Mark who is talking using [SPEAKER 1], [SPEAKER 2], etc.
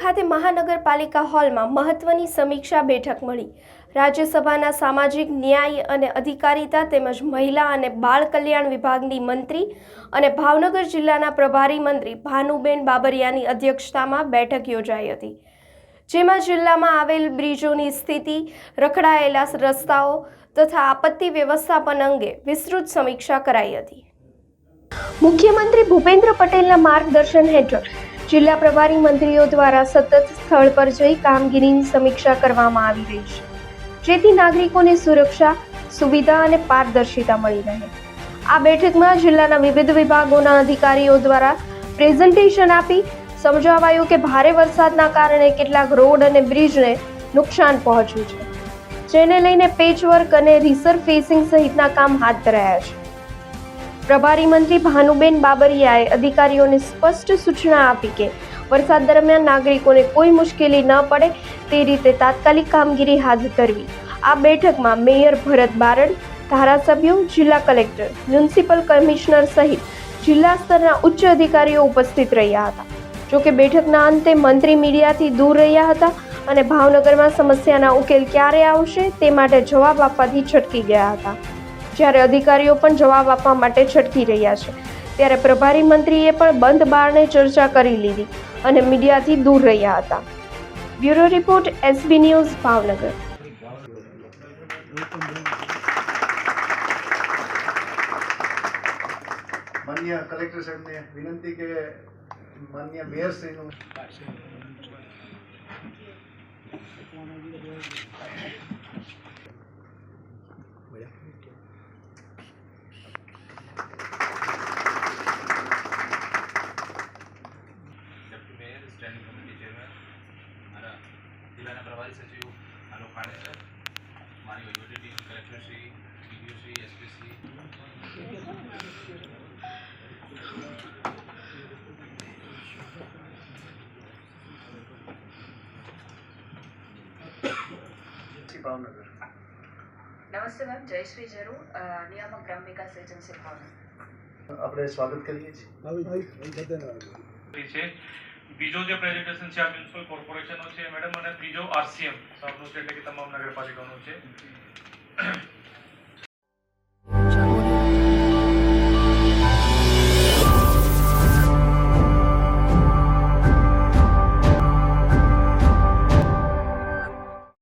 [SPEAKER 1] ખાતે મહાનગરપાલિકા હોલમાં મહત્વની સમીક્ષા બેઠક મળી. રાજ્યસભાના સામાજિક ન્યાય અને અધિકારિતા તેમજ મહિલા અને બાળ કલ્યાણ વિભાગની મંત્રી અને ભાવનગર જિલ્લાના પ્રભારી મંત્રી ભાનુબેન બાબરિયાની અધ્યક્ષતામાં બેઠક યોજાઈ હતી. જેમાં જિલ્લામાં આવેલ બ્રિજોની સ્થિતિ, રખડાયેલા રસ્તાઓ તથા આપત્તિ વ્યવસ્થાપન અંગે વિસ્તૃત સમીક્ષા કરાઈ હતી. મુખ્યમંત્રી ભૂપેન્દ્ર પટેલના માર્ગદર્શન હેઠળ જિલ્લા પ્રભારી મંત્રીઓ દ્વારા સતત સ્થળ પર જઈ કામગીરીની સમીક્ષા કરવામાં આવી રહી છે. જેથી નાગરિકોને સુરક્ષા, સુવિધા અને પારદર્શિતા મળી રહે. આ બેઠકમાં જિલ્લાના વિવિધ વિભાગોના અધિકારીઓ દ્વારા પ્રેઝન્ટેશન આપી સમજાવાયું કે ભારે વરસાદના કારણે કેટલાક રોડ અને બ્રિજને નુકસાન પહોંચ્યું છે. જેને લઈને પેચવર્ક અને રિસરફેસિંગ સહિતના કામ હાથ ધરાયા છે. પ્રભારી મંત્રી ભાનુબેન બાબરિયાએ અધિકારીઓને સ્પષ્ટ સૂચના આપી કે વરસાદ દરમિયાન નાગરિકોને કોઈ મુશ્કેલી ન પડે તે રીતે તાત્કાલિક કામગીરી હાથ ધરવી. આ બેઠકમાં મેયર ભરત બારડ, ધારાસભ્યો, જિલ્લા કલેક્ટર, મ્યુનિસિપલ કમિશનર સહિત જિલ્લા સ્તરના ઉચ્ચ અધિકારીઓ ઉપસ્થિત રહ્યા હતા. જોકે બેઠકના અંતે મંત્રી મીડિયાથી દૂર રહ્યા હતા અને ભાવનગરમાં સમસ્યાના ઉકેલ ક્યારે આવશે તે માટે જવાબ આપવાથી છટકી ગયા હતા. જ્યારે અધિકારીઓ પણ જવાબ આપવા માટે છટકી રહ્યા છે. ત્યારે પ્રભારી મંત્રીએ પણ બંધ બારણે ચર્ચા કરી લીધી અને મીડિયાથી દૂર રહ્યા હતા. Bureau report, SB news, Bhavnagar.
[SPEAKER 2] માન્ય કલેક્ટર સાહેબને વિનંતી કે માન્ય મેયરશ્રીનું
[SPEAKER 3] deputy mayor standing committee chairman મારા જિલ્લાના પ્રભારી સચિવ આલોક પાડેસર મારી વહીવટી ટીમ કલેક્ટરશ્રી ડીડીઓશ્રી એસપીશ્રી
[SPEAKER 2] શ્રી ભાવનગર
[SPEAKER 4] નમસ્તે મેમ જયશ્રી જરૂર અ, નિયામક ગ્રામ વિકાસ એજન્સી ભાવનગર
[SPEAKER 2] આપણે સ્વાગત કરીએ છીએ
[SPEAKER 5] છે બીજો જે પ્રેઝન્ટેશન છે આ મ્યુનિસિપલ કોર્પોરેશનનો છે મેડમ, અને ત્રીજો આરસીએમ સાહેબનો છે એટલે કે તમામ નગરપાલિકાનો છે.